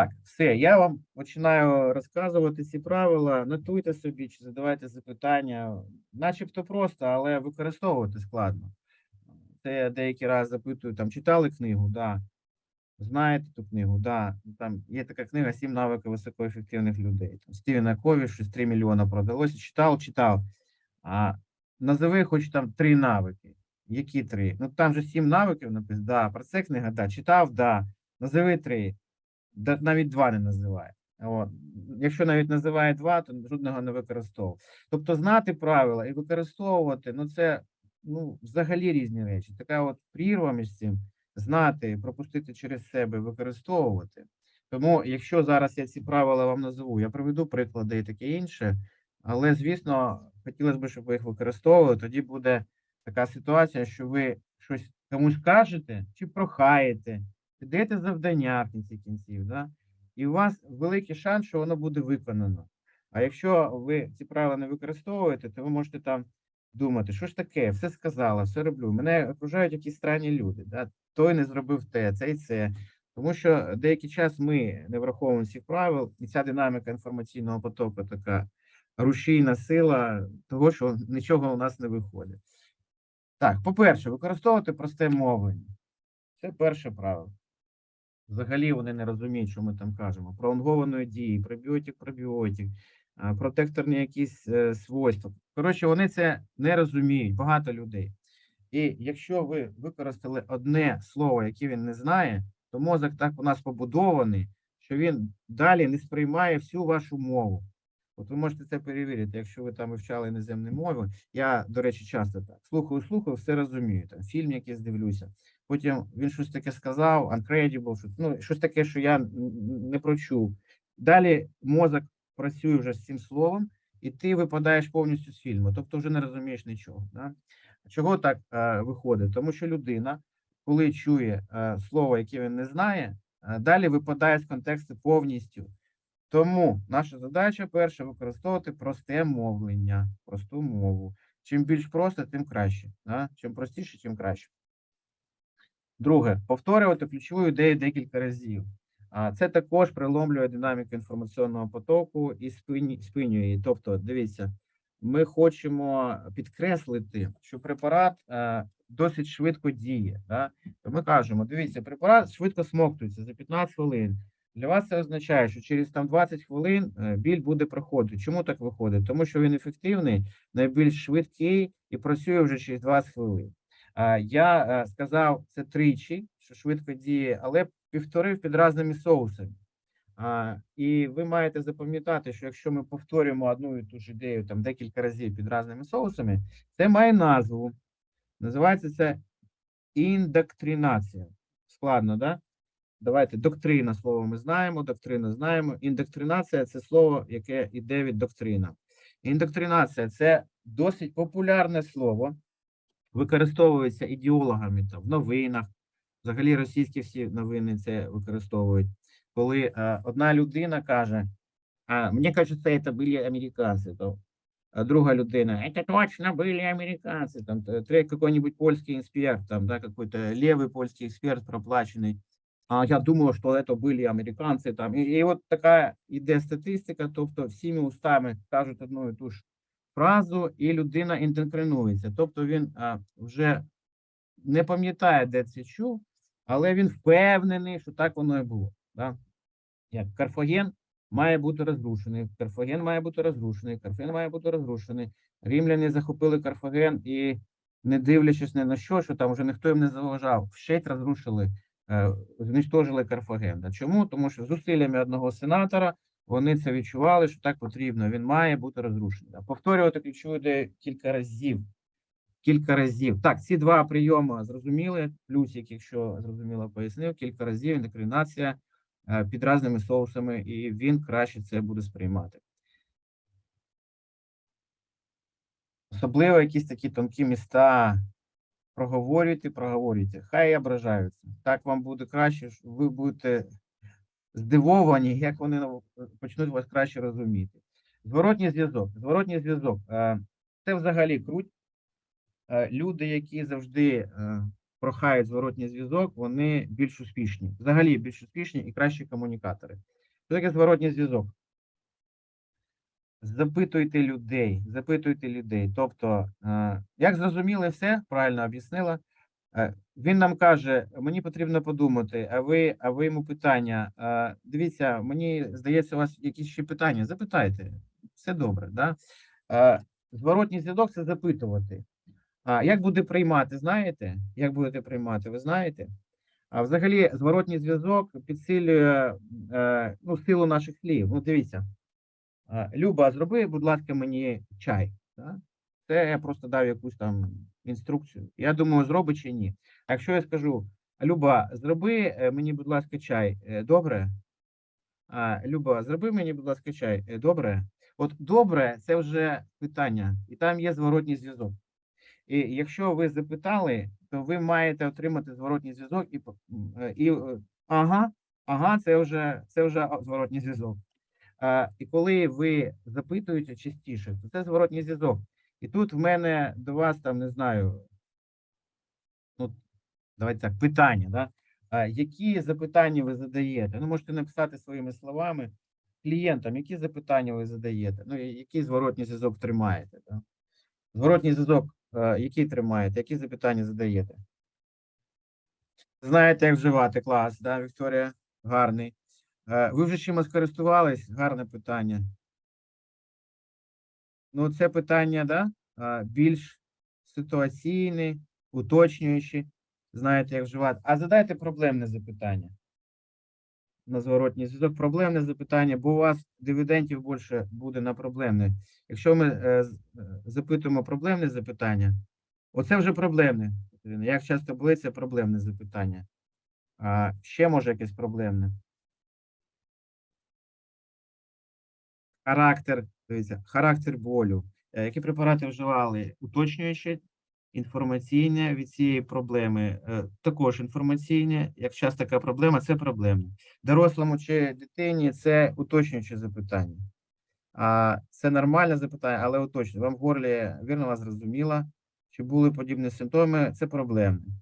Так, все, я вам починаю розказувати ці правила. Нотуйте собі чи задавайте запитання. Начебто просто, але використовувати складно. Це я деякий раз запитую, там читали книгу, да. Знаєте ту книгу, да. Там є така книга Сім навиків високоефективних людей. Там Стівена Кові, щось 3 мільйона продалося. Читав, читав. А назови хоч там три навики. Які три? Ну там же сім навиків написано. Да, про це книга, да. Читав, да. Назови три. Навіть два не називає. От. Якщо навіть називає два, то жодного не використовував. Тобто знати правила і використовувати, ну це ну, взагалі різні речі. Така от прірва між цим знати, пропустити через себе, використовувати. Тому, якщо зараз я ці правила вам назву, я приведу приклади і таке інше, але, звісно, хотілося б, щоб ви їх використовували. Тоді буде така ситуація, що ви щось комусь кажете чи прохаєте, даєте завдання в кінці кінців, да? і у вас великий шанс, що воно буде виконано. А якщо ви ці правила не використовуєте, то ви можете там думати, що ж таке, все сказала, все роблю. Мене окружають якісь странні люди. Да? Той не зробив те, це і це. Тому що деякий час ми не враховуємо цих правил, і ця динаміка інформаційного потоку така рушійна сила того, що нічого у нас не виходить. Так, по-перше, використовувати просте мовлення. Це перше правило. Взагалі вони не розуміють, що ми там кажемо. Пролонгованої дії, пробіотик, пробіотик, протекторні якісь е, свойства. Коротше, вони це не розуміють, багато людей. І якщо ви використали одне слово, яке він не знає, то мозок так у нас побудований, що він далі не сприймає всю вашу мову. От ви можете це перевірити, якщо ви там вивчали іноземні мови. Я, до речі, часто так слухаю, слухаю, все розумію. Там фільм якийсь дивлюся. Потім він щось таке сказав, uncredible, що, ну, щось таке, що я не прочув. Далі мозок працює вже з цим словом, і ти випадаєш повністю з фільму, тобто вже не розумієш нічого. Да? Чого так е, виходить? Тому що людина, коли чує е, слово, яке він не знає, е, далі випадає з контексту повністю. Тому наша задача перша використовувати просте мовлення, просту мову. Чим більш просто, тим краще. Да? Чим простіше, тим краще. Друге, повторювати ключову ідею декілька разів. Це також приломлює динаміку інформаційного потоку і спинює її. Тобто, дивіться, ми хочемо підкреслити, що препарат е, досить швидко діє. Ми кажемо: дивіться, препарат швидко смоктується за 15 хвилин. Для вас це означає, що через там 20 хвилин е, біль буде проходити. Чому так виходить? Тому що він ефективний, найбільш швидкий і працює вже через 20 хвилин. А, Я е, сказав це тричі, що швидко діє, але півторив під різними соусами. І ви маєте запам'ятати, що якщо ми повторюємо одну і ту ж ідею там декілька разів під різними соусами, це має назву. Називається це індоктринація. Складно, да? Давайте доктрина слово ми знаємо, доктрину знаємо. Індоктринація це слово, яке йде від доктрина. Індоктринація це досить популярне слово, використовується ідеологами там, в новинах. Взагалі російські всі новини це використовують. Коли е, одна людина каже, а мені кажеться, це були американці, то а друга людина, це точно були американці, там т- тре- какой-нибудь польский инспект, там, да, какой-то левый польский эксперт проплаченный, а я думаю, що это были американці. Там. І, і от така іде статистика, тобто всіми устами кажуть одну і ту ж фразу, і людина інтенкринується. Тобто він а, вже не пам'ятає, де це чув, але він впевнений, що так воно і було. Да? Як Карфаген має бути розрушений, Карфаген має бути розрушений, Карфаген має бути розрушений. Римляни захопили Карфаген і, не дивлячись ні на що, що там вже ніхто їм не заважав, вщеть розрушили, е, знищили Карфаген. Чому? Тому що зусиллями одного сенатора вони це відчували, що так потрібно. Він має бути розрушений. Повторювати ключову ідею кілька разів. Кілька разів. Так, ці два прийоми зрозуміли. Плюсик, якщо зрозуміло пояснив, кілька разів індокринація е, під різними соусами, і він краще це буде сприймати. Особливо якісь такі тонкі міста. Проговорюйте, проговорюйте. Хай ображаються. Так вам буде краще, ви будете здивовані, як вони почнуть вас краще розуміти. Зворотній зв'язок. Зворотній зв'язок. е, Це взагалі круть. Е, Люди, які завжди е, прохають зворотній зв'язок, вони більш успішні. Взагалі більш успішні і кращі комунікатори. Що таке зворотній зв'язок? Запитуйте людей, запитуйте людей. Тобто, е, як зрозуміли все, правильно об'яснила. Е, Він нам каже: мені потрібно подумати, а ви, а ви йому питання. Дивіться, мені здається, у вас якісь ще питання. Запитайте, все добре. Да? Зворотній зв'язок це запитувати. А як буде приймати, знаєте? Як будете приймати, ви знаєте? А взагалі, зворотній зв'язок підсилює е, ну, силу наших слів. Ну, дивіться. Люба, зроби, будь ласка, мені чай. Да? Це я просто дав якусь там інструкцію. Я думаю, зробить чи ні. А якщо я скажу, Люба, зроби е, мені, будь ласка, чай, е, добре? А, Люба, зроби мені, будь ласка, чай, е, добре? От добре, це вже питання, і там є зворотній зв'язок. І якщо ви запитали, то ви маєте отримати зворотній зв'язок і, і ага, ага, це вже це вже зворотній зв'язок. І коли ви запитуєте частіше, то це зворотній зв'язок. І тут в мене до вас там не знаю. Ну, давайте так, питання, да? А, які запитання ви задаєте? Ну, можете написати своїми словами клієнтам, які запитання ви задаєте, ну, який зворотній зв'язок тримаєте. Да? Зворотній зв'язок, е, який тримаєте, які запитання задаєте? Знаєте, як вживати клас, да, Вікторія? Гарний. Е, Ви вже чимось користувались? Гарне питання. Ну, це питання, да? більш ситуаційні, уточнюючі. Знаєте, як вживати. А задайте проблемне запитання. На зворотній зв'язок. Проблемне запитання, бо у вас дивідендів більше буде на проблемне. Якщо ми е, е, запитуємо проблемне запитання, оце вже проблемне. Як часто були це проблемне запитання? А ще може якесь проблемне. Характер, дивіться, характер болю. Е, Які препарати вживали? Уточнюючи, інформаційне від цієї проблеми, е, також інформаційне. Якщо час така проблема, це проблемне. Дорослому чи дитині це уточнююче запитання. А це нормальне запитання, але уточнює. Вам в горлі вірно вас зрозуміла, чи були подібні симптоми, це проблемне.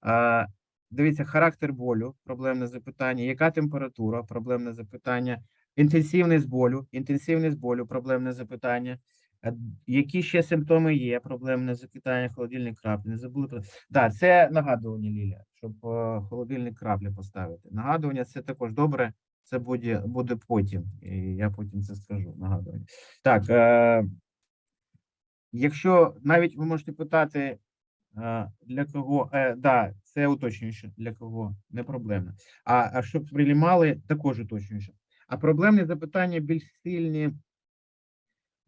А, дивіться, характер болю, проблемне запитання. Яка температура? Проблемне запитання. Інтенсивність болю, інтенсивність болю, проблемне запитання. Е, Які ще симптоми є? Проблемне запитання, холодильник краплі. Не забули про да, це нагадування, Ліля, щоб е, холодильник краплі поставити. Нагадування це також добре. Це буде, буде потім. І я потім це скажу. Нагадування. Так. Е, якщо навіть ви можете питати, е, для кого, е, да, це уточнююче, для кого, не проблемно. А, а щоб приймали, також уточнююче. А проблемні запитання більш сильні.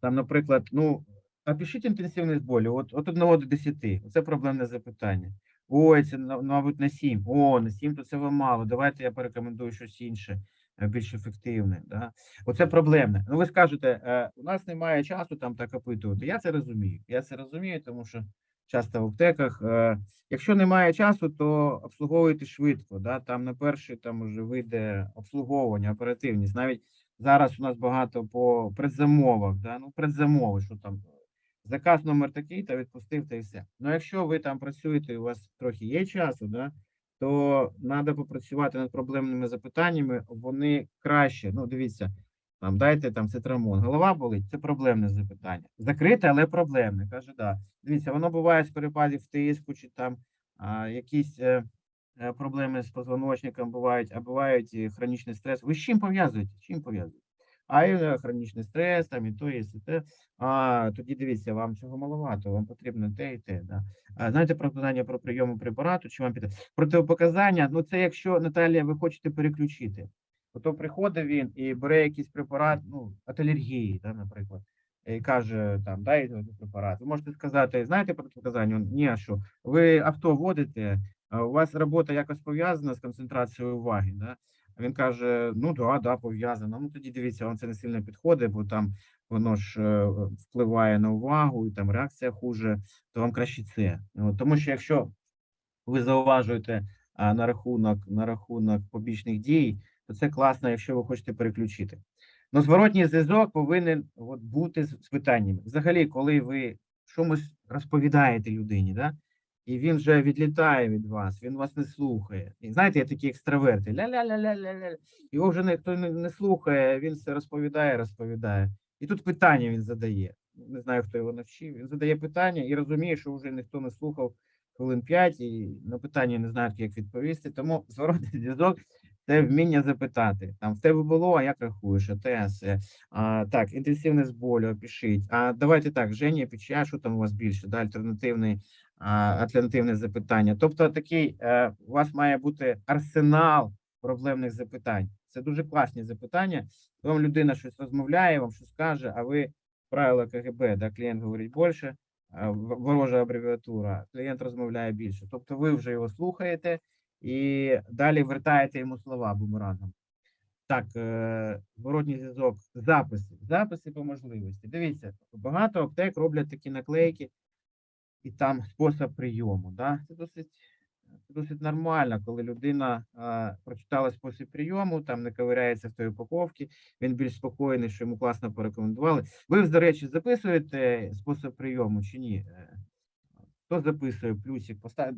Там, наприклад, ну, опишіть інтенсивність болю, от, от 1 до 10. Це проблемне запитання. Ой, це, мабуть, на 7. О, на 7 то це вам мало. Давайте я порекомендую щось інше, е, більш ефективне. Да? Оце проблемне. Ну, ви скажете, е, у нас немає часу там так опитувати. Я це розумію. Я це розумію, тому що часто в аптеках. Е, якщо немає часу, то обслуговуйте швидко. Да? Там на перший там уже вийде обслуговування, оперативність. Навіть зараз у нас багато по предзамовах. Да? Ну, предзамови, що там заказ номер такий, та відпустив, та і все. Ну, якщо ви там працюєте, і у вас трохи є часу, да? то треба попрацювати над проблемними запитаннями, вони краще. Ну, дивіться, там дайте там цитрамон. Голова болить, це проблемне запитання. Закрите, але проблемне. Каже, да. Дивіться, воно буває з перепадів тиску, чи там а, якісь е, е, проблеми з позвоночником бувають, а бувають і хронічний стрес. Ви з чим пов'язуєте? Чим пов'язуєте? А і е, хронічний стрес, там і то, і те. А тоді дивіться, вам цього маловато, вам потрібно те і те. Да. А, знаєте про питання про прийому препарату, чи вам піде? Противопоказання, ну це якщо Наталія, ви хочете переключити. Ото приходить він і бере якийсь препарат, ну, від алергії, да, наприклад, і каже, там, дай цей препарат. Ви можете сказати, знаєте протипоказання? Ні, а що? Ви авто водите, у вас робота якось пов'язана з концентрацією уваги, да? А він каже: ну да, да, пов'язано. Ну тоді дивіться, вам це не сильно підходить, бо там воно ж е, впливає на увагу, і там реакція хуже, то вам краще це. Тому що якщо ви зауважуєте на рахунок на рахунок побічних дій, то це класно, якщо ви хочете переключити. Ну, зворотній зв'язок повинен от, бути з, питаннями. Взагалі, коли ви чомусь розповідаєте людині, да? і він вже відлітає від вас, він вас не слухає. І знаєте, є такі екстраверти. Ля-ля-ля-ля-ля-ля. Його вже ніхто не, не слухає, він все розповідає, розповідає. І тут питання він задає. Не знаю, хто його навчив. Він задає питання і розуміє, що вже ніхто не слухав хвилин 5, і на питання не знають, як відповісти. Тому зворотний зв'язок це вміння запитати. Там в тебе було, а як рахуєш, АТС, е, а, так, інтенсивне з болю, опишіть. А давайте так, Женя, Печія, що там у вас більше? Да, альтернативний, а, альтернативне запитання. Тобто такий е, у вас має бути арсенал проблемних запитань. Це дуже класні запитання. Вам людина щось розмовляє, вам щось каже, а ви правила КГБ, да, клієнт говорить більше, ворожа абревіатура, клієнт розмовляє більше. Тобто ви вже його слухаєте і далі вертаєте йому слова бумерангом. Так, е, зворотній зв'язок, записи, записи по можливості. Дивіться, багато аптек роблять такі наклейки, і там спосіб прийому. Да? Це досить, досить нормально, коли людина а, прочитала спосіб прийому, там не ковиряється в той упаковці, він більш спокійний, що йому класно порекомендували. Ви, до речі, записуєте спосіб прийому чи ні? Хто записує плюсик? Постав...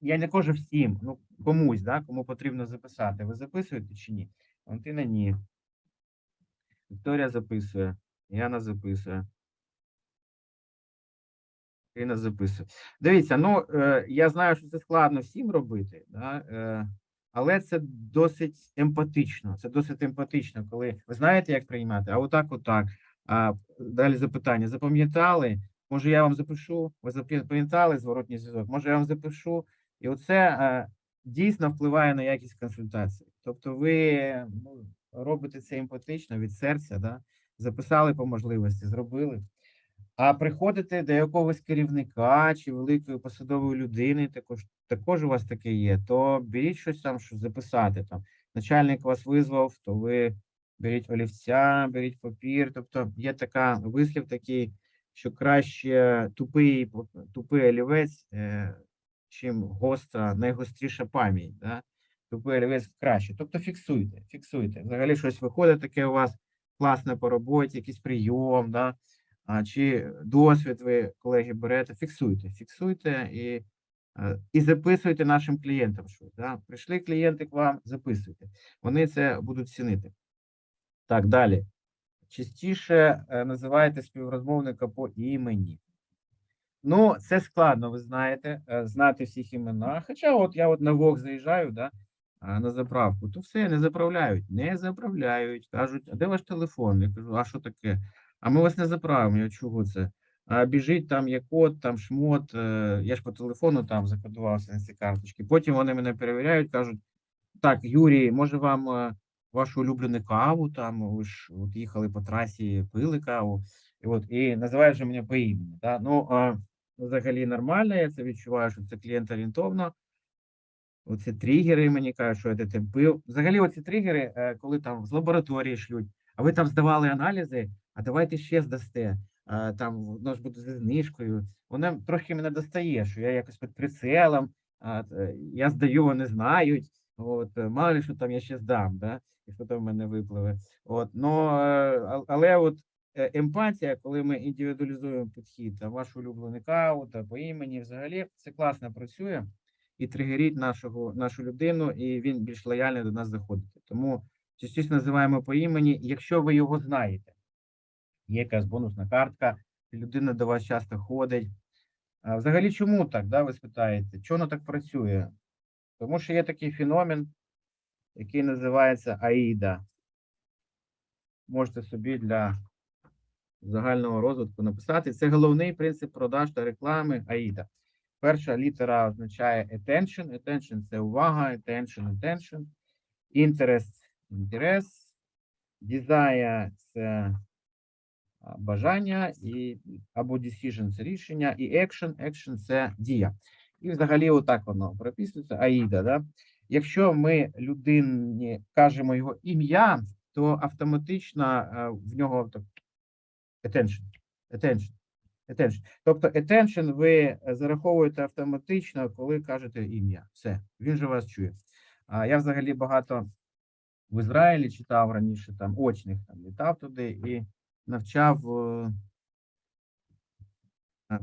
Я не кажу всім, ну комусь, да, кому потрібно записати. Ви записуєте чи ні? Валентина ні. Вікторія записує, Яна записує. Ірина записує. Дивіться, ну е, я знаю, що це складно всім робити, да, е, але це досить емпатично. Це досить емпатично, коли ви знаєте, як приймати, а отак, отак. А далі запитання: запам'ятали? Може, я вам запишу? Ви запам'ятали зворотній зв'язок? Може, я вам запишу? І оце е, дійсно впливає на якість консультації. Тобто, ви ну, робите це емпатично від серця, да? записали по можливості, зробили. А приходите до якогось керівника чи великої посадової людини, також також у вас таке є, то беріть щось там, що записати. Там начальник вас визвав, то ви беріть олівця, беріть папір. Тобто є така вислів такий, що краще тупий, тупий олівець, е, чим гостра, найгостріша пам'ять. Да? Тупий олівець краще. Тобто фіксуйте, фіксуйте. Взагалі щось виходить таке у вас класне по роботі, якийсь прийом. Да? а, чи досвід ви, колеги, берете, фіксуйте, фіксуйте і, е, і записуйте нашим клієнтам щось. Да? Прийшли клієнти к вам, записуйте. Вони це будуть цінити. Так, далі. Частіше е, називайте співрозмовника по імені. Ну, це складно, ви знаєте, е, знати всіх імена. Хоча, от я от на Вог заїжджаю, да, на заправку, то все не заправляють, не заправляють. Кажуть, а де ваш телефон? Я кажу, а що таке? А ми вас не заправимо. Я чого це? А біжить там є код, там шмот. е, Я ж по телефону там закодувався на ці карточки. Потім вони мене перевіряють, кажуть: так, Юрій, може вам вашу улюблену каву? Там ви ж от їхали по трасі, пили каву, і от і називають же мене по імені. Да? Ну а, взагалі нормально, я це відчуваю, що це клієнт орієнтовно. Оці тригери мені кажуть, що я тим пив. Взагалі, оці тригери, е, коли там з лабораторії шлють, а ви там здавали аналізи, а давайте ще здасте. Там воно ж буде зі знижкою. Воно трохи мене достає, що я якось під прицелом, а, я здаю, вони знають. От, е, мало ли, що там я ще здам, да? І що там в мене випливе. От, е, але от е, емпатія, коли ми індивідуалізуємо підхід, там, вашу улюблену каву та по імені, взагалі це класно працює і тригерить нашого, нашу людину, і він більш лояльний до нас заходить. Тому частіше називаємо по імені, якщо ви його знаєте. Є якась бонусна картка, людина до вас часто ходить. А взагалі, чому так? Да, ви спитаєте, чому так працює? Тому що є такий феномен, який називається АІДа. Можете собі для загального розвитку написати. Це головний принцип продаж та реклами АІДа. Перша літера означає attention. Attention – це увага, attention, attention. Interest – інтерес. Desire – це бажання, і або decision – це рішення, і action – action – це дія. І взагалі отак воно прописується, АІДа. Да? Якщо ми людині кажемо його ім'я, то автоматично е, в нього так attention, attention, attention. Тобто attention ви зараховуєте автоматично, коли кажете ім'я. Все, він же вас чує. А я взагалі багато в Ізраїлі читав раніше там очних там літав туди і навчав е,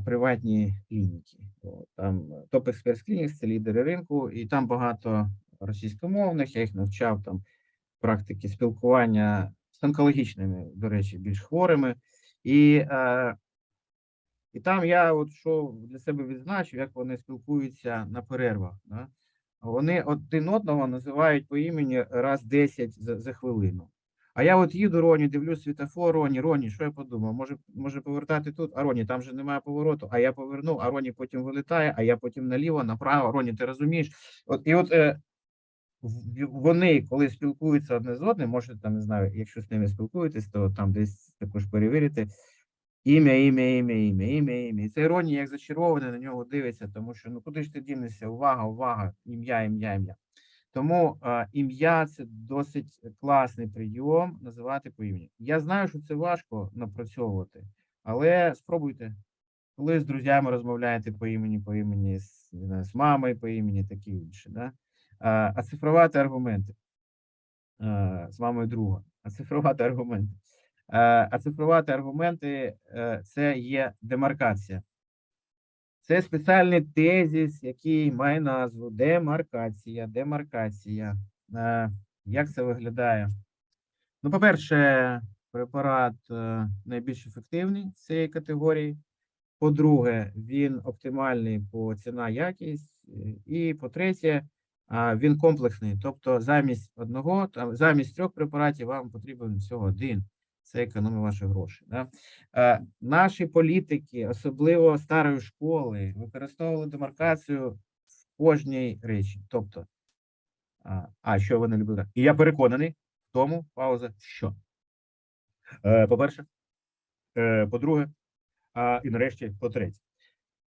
приватні клініки. Там топ Express Clinics – це лідери ринку, і там багато російськомовних. Я їх навчав там практики спілкування з онкологічними, до речі, більш хворими. І, е, і там я от що для себе відзначив, як вони спілкуються на перервах. Да? Вони один одного називають по імені раз 10 за, за хвилину. А я от їду Роні, дивлюсь світофор, Роні, Роні, що я подумав? Може, може повертати тут? А Роні, там же немає повороту, а я повернув, а Роні потім вилітає, а я потім наліво, направо. Роні, ти розумієш? От і от е, вони, коли спілкуються одне з одним, можете там не знаю, якщо з ними спілкуєтесь, то там десь також перевірити. Ім'я, ім'я, ім'я, ім'я, ім'я, ім'я. І це Роні як зачарований на нього дивиться, тому що ну куди ж ти дінешся? Увага, увага, ім'я, ім'я, ім'я. Тому е, ім'я це досить класний прийом називати по імені. Я знаю, що це важко напрацьовувати, але спробуйте. Коли з друзями розмовляєте по імені, по імені, з, знаю, з мамою по імені, таке інше. Да? А, оцифрувати аргументи е, з мамою друга. Оцифрувати аргументи. Е, Оцифрувати аргументи е, це є демаркація. Це спеціальний тезіс, який має назву демаркація. Демаркація. Е, Як це виглядає? Ну, по-перше, препарат е, найбільш ефективний з цієї категорії. По-друге, він оптимальний по ціна якість. е, І по-третє, а, він комплексний. Тобто замість одного, замість трьох препаратів вам потрібен всього один. Це економить ваші гроші. Да? Е, Наші політики, особливо старої школи, використовували демаркацію в кожній речі. Тобто, а, що вони любили? І я переконаний в тому, пауза, що. Е, По-перше, е, по-друге, а, і нарешті по-третє.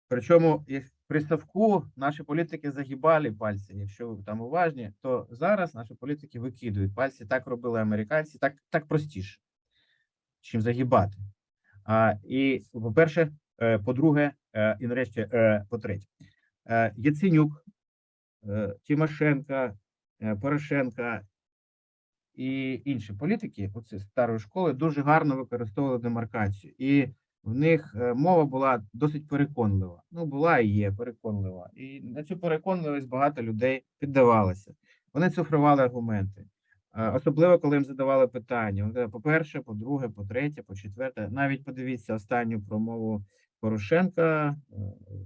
Причому і при ставку наші політики загибали пальці. Якщо ви там уважні, то зараз наші політики викидують пальці. Так робили американці, так, так простіше, чим загибати. А, і, по-перше, е, по-друге, е, і нарешті, е, по-третє, Яценюк, Тимошенка, Порошенка і інші політики, оці старої школи, дуже гарно використовували демаркацію. І в них мова була досить переконлива. Ну, була і є переконлива. І на цю переконливість багато людей піддавалося. Вони цифрували аргументи. Е, Особливо, коли їм задавали питання. Вони по-перше, по-друге, по-третє, по-четверте. Навіть подивіться останню промову Порошенка е,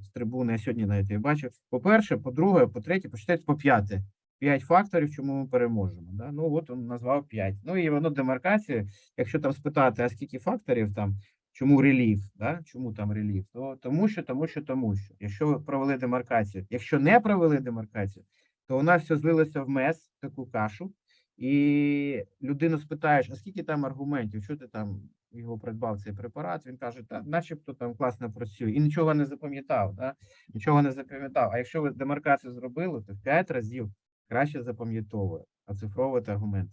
з трибуни. Я сьогодні навіть її бачив. По-перше, по-друге, по-третє, по-четверте, по-п'яте. П'ять факторів, чому ми переможемо. Да? Ну от він назвав п'ять. Ну і воно демаркація. Якщо там спитати, а скільки факторів там, чому реліф, да? чому там реліф, то тому що, тому що, тому що. Якщо ви провели демаркацію, якщо не провели демаркацію, то у нас все злилося в мес, таку кашу, і людину спитаєш, а скільки там аргументів, що ти там його придбав цей препарат? Він каже, та начебто там класно працює, і нічого не запам'ятав, да? нічого не запам'ятав. А якщо ви демаркацію зробили, то в 5 разів краще запам'ятовує, оцифровувати аргументи.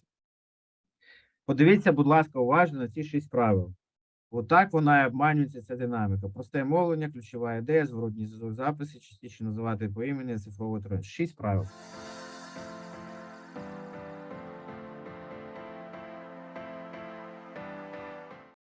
Подивіться, будь ласка, уважно на ці шість правил. Отак вона і обманюється ця динаміка. Просте мовлення, ключова ідея, зворотній зв'язок записи, частіше називати по імені, цифровувати. Шість правил.